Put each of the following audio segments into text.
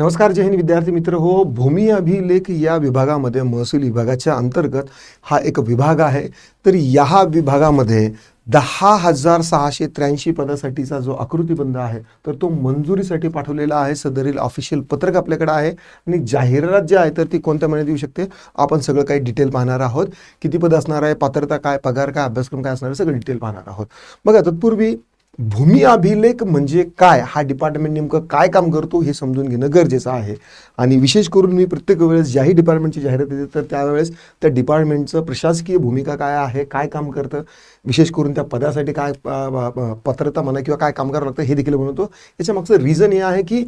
नमस्कार जय हिंद विद्यार्थी मित्र. हो भूमी अभिलेख या विभागामध्ये महसूल विभागाच्या अंतर्गत हा एक विभाग आहे. तर या विभागामध्ये दहा हजार सहाशे त्र्याऐंशी पदासाठीचा जो आकृतीबंध आहे तर तो मंजुरीसाठी पाठवलेला आहे. सदरील ऑफिशियल पत्रक आपल्याकडे आहे आणि जाहिरात जी आहे तर ती कोणत्या महिन्यात येऊ शकते? आपण सगळं काही डिटेल पाहणार आहोत. किती पद असणार आहे? पात्रता काय? पगार काय? अभ्यासक्रम काय असणार आहे? सगळं डिटेल पाहणार आहोत. बघा तत्पूर्वी भूमी अभिलेख म्हणजे काय? हा डिपार्टमेंट नेमकं काय काम करतो हे समजून घेणं गरजेचं आहे. आणि विशेष करून मी प्रत्येक वेळेस ज्याही डिपार्टमेंटची जाहिरात येते तर त्यावेळेस त्या डिपार्टमेंटचं प्रशासकीय भूमिका काय आहे काय काम करतं विशेष करून त्या पदासाठी काय प- पात्रता म्हणा किंवा काय काम करावं लागतं हे देखील म्हणतो. याच्या मागचं रिझन हे आहे की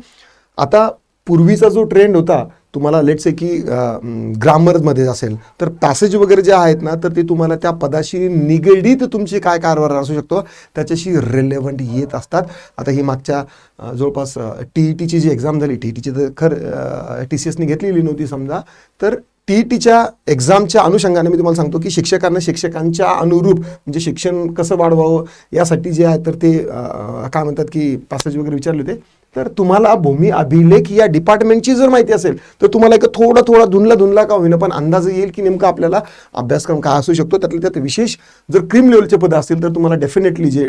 आता पूर्वीचा जो ट्रेंड होता तुम्हाला लेट्स आहे की ग्रामरमध्ये असेल तर पॅसेज वगैरे जे आहेत ना तर ते तुम्हाला त्या पदाशी निगडीत तुमची काय कारभार असू शकतो त्याच्याशी रिलेव्हंट येत असतात. आता ही मागच्या जवळपास टी ई टीची जी एक्झाम झाली टी ई टीची तर खर टी सी एसनी घेतलेली नव्हती समजा तर टी ई टीच्या एक्झामच्या अनुषंगाने मी तुम्हाला सांगतो की शिक्षकांना शिक्षकांच्या अनुरूप म्हणजे शिक्षण कसं वाढवावं यासाठी जे आहे तर ते काय म्हणतात की पॅसेज वगैरे विचारले होते. तर तुम्हाला भूमी अभिलेख या डिपार्टमेंटची जर माहिती असेल तर तुम्हाला एक थोडा थोडा धुनला धुनला का होईना पण अंदाज येईल की नेमका आपल्याला अभ्यासक्रम काय असू शकतो. त्यातल्या त्यात विशेष जर क्रीम लेवलचे पद असतील तर तुम्हाला डेफिनेटली जे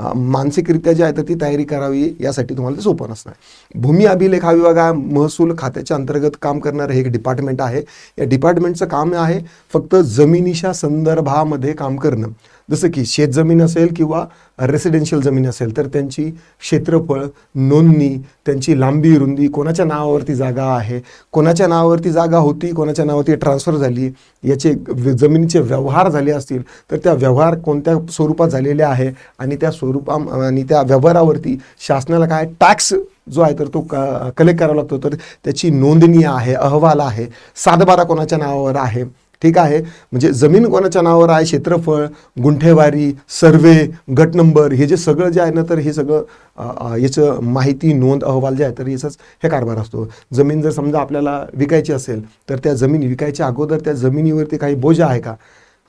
मानसिकरित्या जे आहे तर ती तयारी करावी यासाठी तुम्हाला ते सोपं नसणार. भूमी अभिलेख हा विभाग हा महसूल खात्याच्या अंतर्गत काम करणारं हे एक डिपार्टमेंट आहे. या डिपार्टमेंटचं काम आहे फक्त जमिनीच्या संदर्भामध्ये काम करणं. जसं की शेतजमीन असेल किंवा रेसिडेन्शियल जमीन असेल तर त्यांची क्षेत्रफळ नोंदणी त्यांची लांबी रुंदी कोणाच्या नावावरती जागा आहे कोणाच्या नावावरती जागा होती कोणाच्या नावावरती ट्रान्सफर झाली याचे जमिनीचे व्यवहार झाले असतील तर त्या व्यवहार कोणत्या स्वरूपात झालेले आहे आणि त्या स्वरूपा आणि त्या व्यवहारावरती शासनाला काय टॅक्स जो आहे तर तो क कलेक्ट करावा लागतो. तर त्याची नोंदणी आहे अहवाल आहे सातबारा कोणाच्या नावावर आहे ठीक आहे? म्हणजे जमीन कोणाच्या नावावर आहे? क्षेत्रफळ गुंठेवारी सर्वे गट नंबर हे जे सगळं जे आहे ना तर हे सगळं याचं माहिती नोंद अहवाल जे आहे तर याचाच हे कारभार असतो. जमीन जर समजा आपल्याला विकायची असेल तर त्या जमीन विकायच्या अगोदर त्या जमिनीवरती काही बोजा आहे का?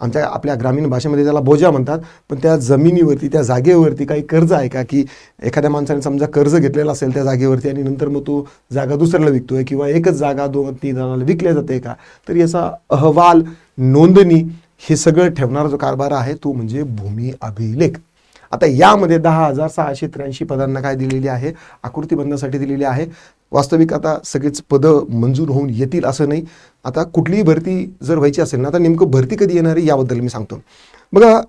आमच्या आपल्या ग्रामीण भाषेमध्ये त्याला बोजा म्हणतात पण त्या जमिनीवरती त्या जागेवरती काही कर्ज आहे का? की एखाद्या माणसाने समजा कर्ज घेतलेलं असेल त्या जागेवरती आणि नंतर मग तो जागा दुसऱ्याला विकतोय किंवा एकच जागा दोन तीन जणांना विकल्या जाते का? तर याचा अहवाल नोंदणी हे सगळं ठेवणारा जो कारभार आहे तो म्हणजे भूमी अभिलेख. आता यामध्ये दहा हजार सहाशे त्र्याऐंशी पदांना काय दिलेली आहे? आकृतीबंधासाठी दिलेली आहे. वास्तविक आता सगळेच पदं मंजूर होऊन येतील असं नाही. आता कुठलीही भरती जर व्हायची असेल ना तर नेमकं भरती कधी येणार आहे याबद्दल मी सांगतो. बघा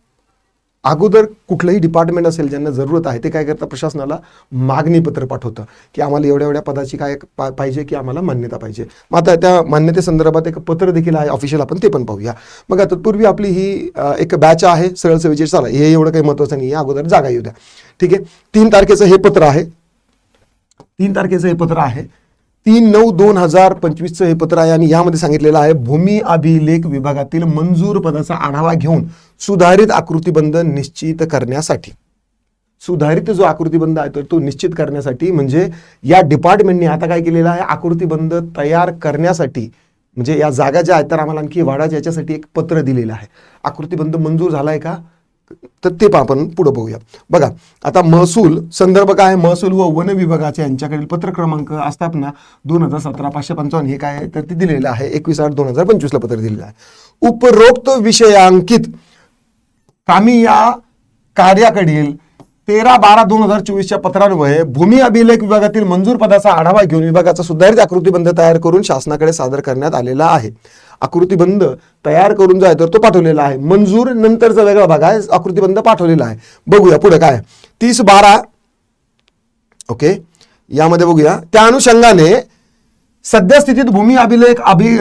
अगोदर कुठलंही डिपार्टमेंट असेल ज्यांना जरूरत आहे ते काय करतं? प्रशासनाला मागणी पत्र पाठवतं की आम्हाला एवढ्या एवढ्या पदाची काय पा- पाहिजे की आम्हाला मान्यता पाहिजे. मग आता त्या मान्यतेसंदर्भात एक पत्र देखील आहे ऑफिशियल आपण ते पण पाहूया. मग तत्पूर्वी आपली ही एक बॅच आहे सरळ सेवेची. चला हे एवढं काही महत्त्वाचं नाही आहे अगोदर जागा येऊ द्या. ठीक आहे? तीन तारखेचं हे पत्र आहे. तीन तारखेचं हे पत्र आहे. तीन नऊ दोन हजार पंचवीसचं हे पत्र आहे आणि यामध्ये सांगितलेलं आहे भूमी अभिलेख विभागातील मंजूर पदाचा आढावा घेऊन सुधारित आकृतीबंध निश्चित करण्यासाठी. सुधारित जो आकृतीबंध आहे तर तो निश्चित करण्यासाठी म्हणजे या डिपार्टमेंटने आता काय केलेलं आहे? आकृतीबंध तयार करण्यासाठी म्हणजे या जागा ज्या आहेत तर आम्हाला आणखी वाढायच्या याच्यासाठी एक पत्र दिलेलं आहे. आकृतीबंध मंजूर झाला आहे का? तर ते पण आपण पुढं बघूया. बघा आता महसूल संदर्भ काय महसूल व वन विभागाचे यांच्याकडील पत्र क्रमांक आस्थापना दोन हजार सतरा पाचशे पंचावन्न हे काय तर ते दिलेलं आहे एकवीस आठ दोन हजार पंचवीसला पत्र दिलेलं आहे. उपरोक्त विषयांकित कामी या कार्याकडील तेरा बारा दोन हजार चोवीसच्या पत्रान्वये भूमी अभिलेख विभागातील मंजूर पदाचा आढावा घेऊन विभागाचा सुधारित आकृतीबंध तयार करून शासनाकडे सादर करण्यात आलेला आहे. आकृतीबंध तयार करून जो आहे तर तो पाठवलेला आहे. मंजूर नंतरचा वेगळा भाग आहे आकृतीबंध पाठवलेला आहे. बघूया पुढे काय तीस बारा ओके यामध्ये बघूया. त्या अनुषंगाने सध्या स्थितीत भूमी अभिलेख अभि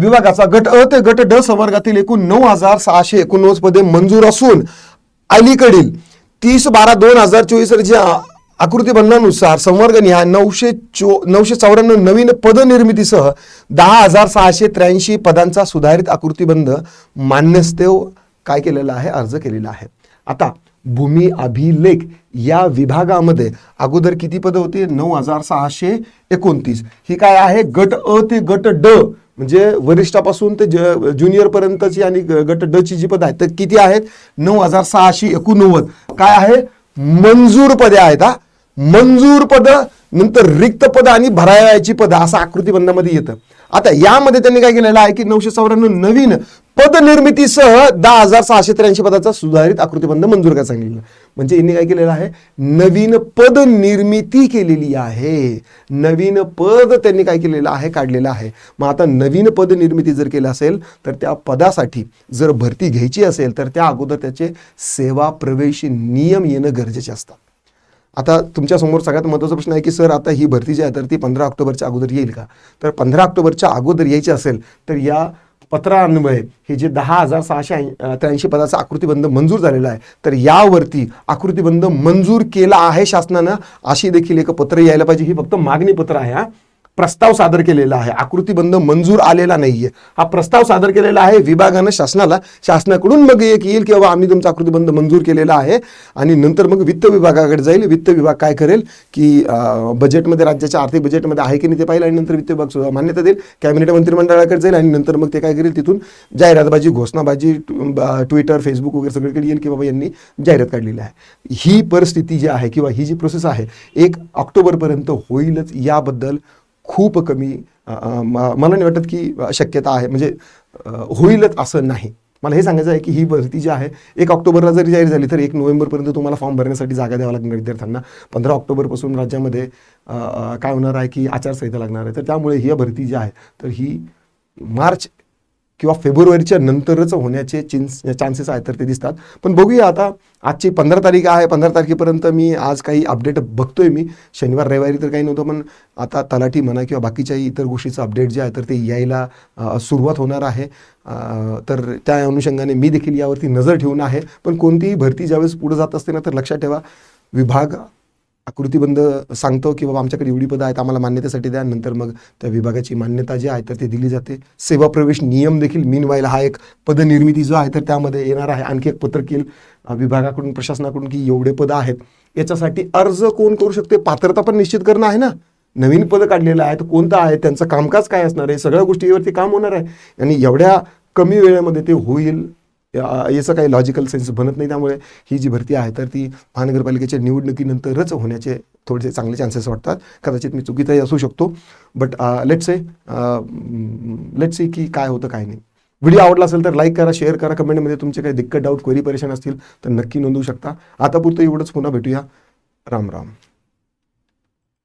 विभागाचा गट अ ते गट ड संवर्गातील एकूण नऊ हजार सहाशे एकोणनव्वद पदे मंजूर असून अलीकडील तीस बारा दोन हजार चोवीस रोजी आकृतीबंधानुसार संवर्ग निहाय नऊशे चो नऊशे चौऱ्याण्णव नवीन पदनिर्मितीसह दहा हजार सहाशे त्र्याऐंशी पदांचा सुधारित आकृतीबंध मान्यस्तेव काय केलेला आहे अर्ज केलेला आहे. आता भूमी अभिलेख या विभागामध्ये अगोदर किती पदं होती? नऊ हजार सहाशे एकोणतीस. ही काय आहे? गट अ ते गट ड. म्हणजे वरिष्ठापासून ते ज ज्युनियर पर्यंतची आणि गट डची जी पदं आहेत तर किती आहेत? नऊ हजार सहाशे एकोणनव्वद. काय आहे? मंजूर पदे आहेत हा. मंजूर पद नंतर रिक्त पदं आणि भरायची पद असं आकृतीबंधामध्ये येतं. आता यामध्ये त्यांनी काय केलेलं आहे की नऊशे चौऱ्याण्णव नवीन पदनिर्मितीसह दहा हजार सहाशे त्र्याऐंशी पदाचा सुधारित आकृतीबंध मंजूर करायला सांगितलं. म्हणजे यांनी काय केलेलं आहे? नवीन पद निर्मिती केलेली आहे. नवीन पद त्यांनी काय केलेलं आहे? काढलेलं आहे. मग आता नवीन पद निर्मिती जर केलं असेल तर त्या पदासाठी जर भरती घ्यायची असेल तर त्या अगोदर त्याचे सेवा प्रवेश नियम येणं गरजेचे असतात. आता तुमच्यासमोर सगळ्यात महत्त्वाचा प्रश्न आहे की सर आता ही भरती जी आहे तर ती पंधरा ऑक्टोबरच्या अगोदर येईल का? तर पंधरा ऑक्टोबरच्या अगोदर यायची असेल तर या पत्रान्वये हे जे दहा हजार सहाशे त्र्याऐंशी पदाचा आकृतीबंध मंजूर झालेला आहे तर यावरती आकृतीबंध मंजूर केला आहे शासनानं अशी देखील एक पत्र यायला पाहिजे. ही फक्त मागणी पत्र आहे हा. प्रस्ताव सादर केलेला आहे. आकृतीबंध मंजूर आलेला नाहीये. हा प्रस्ताव सादर केलेला आहे. विभागानं शासनाला शासनाकडून मग एक येईल की बाबा आम्ही तुमचा आकृतीबंध मंजूर केलेला आहे. आणि नंतर मग वित्त विभागाकडे जाईल. वित्त विभाग काय करेल की बजेटमध्ये राज्याच्या आर्थिक बजेटमध्ये आहे की नाही ते पाहिलं आणि नंतर वित्त विभाग सुद्धा मान्यता देईल. कॅबिनेट मंत्रिमंडळाकडे जाईल आणि नंतर मग ते काय करेल तिथून जाहिरातबाजी घोषणाबाजी ट्विटर फेसबुक वगैरे सगळीकडे येईल की बाबा यांनी जाहिरात काढलेली आहे. ही परिस्थिती जी आहे किंवा ही जी प्रोसेस आहे एक ऑक्टोबरपर्यंत होईलच याबद्दल खूप कमी म- मला नाही वाटत की शक्यता आहे. म्हणजे होईलच असं नाही. मला हे सांगायचं आहे की ही भरती जी आहे एक ऑक्टोबरला जरी जाहीर झाली तर एक नोव्हेंबरपर्यंत तुम्हाला फॉर्म भरण्यासाठी जागा द्यावा लागणार विद्यार्थ्यांना. पंधरा ऑक्टोबरपासून राज्यामध्ये काय होणार आहे की आचारसंहिता लागणार आहे. तर त्यामुळे ही भरती जी आहे तर ही मार्च किंवा फेब्रुवारीच्या नंतरच होण्याचे चिन्स चान्सेस आहेत तर ते दिसतात. पण बघूया आता आजची पंधरा तारीख आहे पंधरा तारखेपर्यंत मी आज काही अपडेट बघतोय मी. शनिवार रविवारी तर काही नव्हतं पण आता तलाठी म्हणा किंवा बाकीच्याही इतर गोष्टीचं अपडेट जे आहे तर ते यायला सुरुवात होणार आहे. तर त्या अनुषंगाने मी देखील यावरती नजर ठेवून आहे. पण कोणतीही भरती ज्यावेळेस पुढे जात असते ना तर लक्षात ठेवा विभाग आकृतीबंध सांगतो की बाबा आमच्याकडे एवढी पदं आहेत आम्हाला मान्यतेसाठी द्या. नंतर मग त्या विभागाची मान्यता जी आहे तर ते दिली जाते. सेवा प्रवेश नियम देखील मीन व्हायला हा एक पदनिर्मिती जो आहे तर त्यामध्ये येणार आहे. आणखी एक पत्रक येईल विभागाकडून प्रशासनाकडून की एवढे पदं आहेत. याच्यासाठी अर्ज कोण करू शकते? पात्रता पण निश्चित करणं आहे ना? नवीन पदं काढलेलं आहे तर कोणतं आहे? त्यांचं कामकाज काय असणार आहे? सगळ्या गोष्टीवरती काम होणार आहे. आणि एवढ्या कमी वेळेमध्ये ते होईल. याचं काही लॉजिकल सेन्स बनत नाही त्यामुळे ही जी भरती आहे तर ती महानगरपालिकेच्या निवडणुकीनंतरच होण्याचे थोडेसे चांगले चान्सेस वाटतात. कदाचित मी चुकीतही असू शकतो. But let's say let's say की काय होतं काय नाही. व्हिडिओ आवडला असेल तर लाईक करा शेअर करा. कमेंटमध्ये तुमचे काही दिक्कत डाऊट क्वेरी परेशान असतील तर नक्की नोंदवू शकता. आता पुरतं एवढंच. पुन्हा भेटूया. राम राम.